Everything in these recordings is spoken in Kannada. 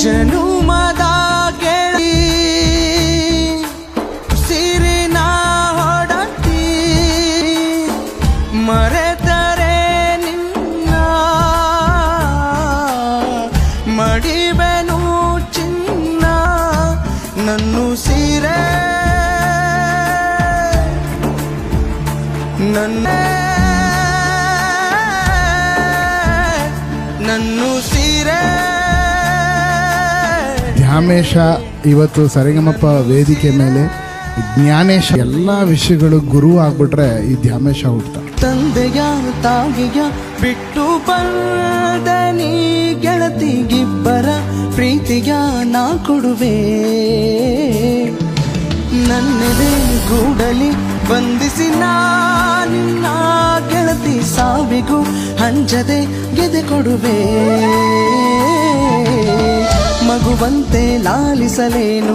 ಜನುಮದ ಗೆಳಿ ಸಿರಿನ ಹೊಡತಿ ಮರೆತರೆ ನಿನ್ನ ಮಡಿಬೆನು ಚಿನ್ನ ನನ್ನು ಸೀರೆ ನನ್ನ ನನ್ನು ಸೀರೆ ಧ್ಯಾಮೇಶ ಇವತ್ತು ಸರಿಗಮಪ್ಪ ವೇದಿಕೆ ಮೇಲೆ ಜ್ಞಾನೇಶ ಎಲ್ಲ ವಿಷಯಗಳು ಗುರು ಆಗ್ಬಿಟ್ರೆ ಈ ಧ್ಯಾಮೇಶ ಹುಡ್ತ ತಂದೆಯ ತಾಯಿಯ ಬಿಟ್ಟು ಬಂದನಿ ಗೆಳತಿಗಿಬ್ಬರ ಪ್ರೀತಿಯ ನಾ ಕೊಡುವೆ. ನನ್ನೆದೆ ಗೂಡಲಿ ಬಂಧಿಸಿ ನಿನ್ನ ಗೆಳತಿ ಸಾವಿಗೂ ಹಂಚದೆ ಗೆದೆ ಕೊಡುವೆ. ಮಗುವಂತೆ ಲಾಲಿಸಲೇನು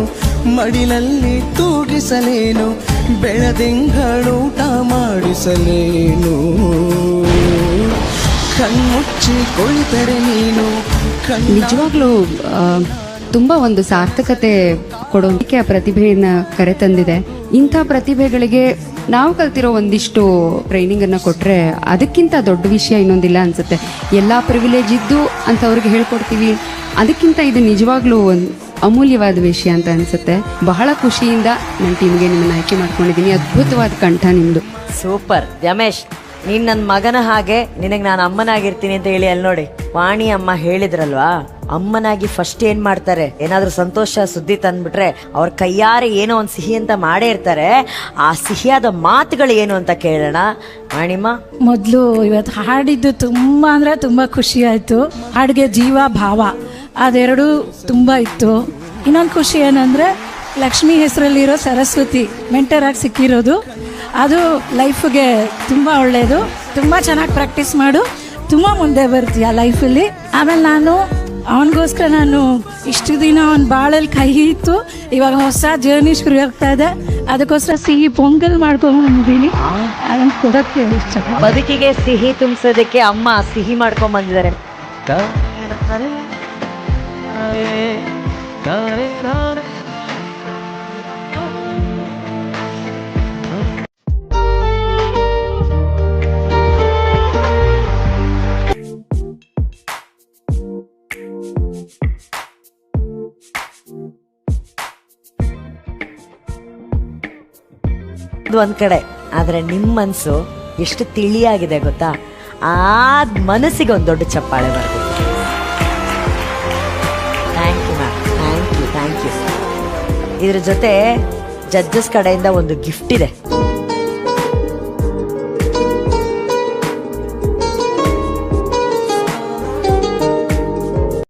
ಮಡಿಲಲ್ಲಿ ತೂಗಿಸಲೇನು ಬೆಳದಿಂಗಳೂಟ ಮಾಡಿಸಲೇನು? ಕಣ್ಮುಚ್ಚಿ ಕುಳಿತರೆ ನೀನು ನಿಜವಾಗ್ಲೂ ತುಂಬಾ ಒಂದು ಸಾರ್ಥಕತೆ ಕೊಡೋದಕ್ಕೆ ಆ ಪ್ರತಿಭೆಯನ್ನ ಕರೆತಂದಿದೆ. ಇಂಥ ಪ್ರತಿಭೆಗಳಿಗೆ ನಾವು ಕಲ್ತಿರೋ ಒಂದಿಷ್ಟು ಟ್ರೈನಿಂಗ್ ಅನ್ನ ಕೊಟ್ರೆ ಅದಕ್ಕಿಂತ ದೊಡ್ಡ ವಿಷಯ ಇನ್ನೊಂದಿಲ್ಲ ಅನ್ಸುತ್ತೆ. ಎಲ್ಲಾ ಪ್ರಿವಿಲೇಜ್ ಇದ್ದು ಅಂತ ಅವ್ರಿಗೆ ಹೇಳ್ಕೊಡ್ತೀವಿ. ಅದಕ್ಕಿಂತ ಇದು ನಿಜವಾಗ್ಲೂ ಒಂದು ಅಮೂಲ್ಯವಾದ ವಿಷಯ ಅಂತ ಅನ್ಸುತ್ತೆ. ಬಹಳ ಖುಷಿಯಿಂದ ನನ್ನ ಟೀಮ್ಗೆ ನಿಮ್ಮನ್ನ ಆಯ್ಕೆ ಮಾಡ್ಕೊಂಡಿದ್ದೀನಿ. ಅದ್ಭುತವಾದ ಕಂಠ ನಿಮ್ದು. ಸೂಪರ್. ರಮೇಶ್, ನೀನ್ ನನ್ನ ಮಗನ ಹಾಗೆ ನಿನಗೆ ನಾನು ಅಮ್ಮನಾಗಿರ್ತೀನಿ ಅಂತ ಹೇಳಿ ಅಲ್ಲಿ ನೋಡಿ ವಾಣಿ ಅಮ್ಮ ಹೇಳಿದ್ರಲ್ವಾ? ಅಮ್ಮನಾಗಿ ಫಸ್ಟ್ ಏನ್ ಮಾಡ್ತಾರೆ? ಏನಾದ್ರೂ ಸಂತೋಷ ಸುದ್ದಿ ತಂದ್ಬಿಟ್ರೆ ಅವ್ರ ಕೈಯಾರೆ ಏನೋ ಒಂದು ಸಿಹಿ ಅಂತ ಮಾಡೇ ಇರ್ತಾರೆ. ಆ ಸಿಹಿಯಾದ ಮಾತುಗಳು ಏನು ಅಂತ ಕೇಳೋಣ? ಮಾಣಿಮ್ಮ ಮೊದಲು ಇವತ್ತು ಹಾಡಿದ್ದು ತುಂಬಾ ಅಂದ್ರೆ ತುಂಬಾ ಖುಷಿ ಆಯ್ತು. ಹಾಡಿಗೆ ಜೀವ ಭಾವ. ಅದೆರಡೂ ತುಂಬಾ ಇತ್ತು. ಇನ್ನೊಂದು ಖುಷಿ ಏನಂದ್ರೆ ಲಕ್ಷ್ಮಿ ಹೆಸರಲ್ಲಿರೋ ಸರಸ್ವತಿ ಮೆಂಟರಾಗಿ ಸಿಕ್ಕಿರೋದು. ಅದು ಲೈಫ್ಗೆ ತುಂಬ ಒಳ್ಳೆಯದು ತುಂಬ ಚೆನ್ನಾಗಿ ಪ್ರಾಕ್ಟೀಸ್ ಮಾಡು. ತುಂಬ ಮುಂದೆ ಬರ್ತೀಯ ಲೈಫಲ್ಲಿ. ಆಮೇಲೆ ನಾನು ಅವನಿಗೋಸ್ಕರ ನಾನು ಇಷ್ಟು ದಿನ ಅವನ ಬಾಳಲ್ಲಿ ಕೈ ಇತ್ತು ಇವಾಗ ಹೊಸ ಜರ್ನಿ ಶುರು ಆಗ್ತಾ ಇದೆ ಅದಕ್ಕೋಸ್ಕರ ಸಿಹಿ ಪೊಂಗಲ್ ಮಾಡ್ಕೊಂಡ್ಬಂದಿದ್ದೀನಿ ಅದನ್ನು ಕೊಡೋಕ್ಕೆ ಇಷ್ಟ ಬದುಕಿಗೆ ಸಿಹಿ ತುಂಬಿಸೋದಕ್ಕೆ ಅಮ್ಮ ಸಿಹಿ ಮಾಡ್ಕೊಂಡ್ ಬಂದಿದ್ದಾರೆ ಅದು ಒಂದು ಕಡೆ. ಆದರೆ ನಿಮ್ಮ ಮನ್ಸು ಎಷ್ಟು ತಿಳಿಯಾಗಿದೆ ಗೊತ್ತಾ? ಆ ಮನಸ್ಸಿಗೆ ಒಂದು ದೊಡ್ಡ ಚಪ್ಪಾಳೆ ಬರಬೇಕು. Thank you ma'am thank you thank you ಇದ್ರ ಜೊತೆ ಜಡ್ಜಸ್ ಕಡೆಯಿಂದ ಒಂದು ಗಿಫ್ಟ್ ಇದೆ.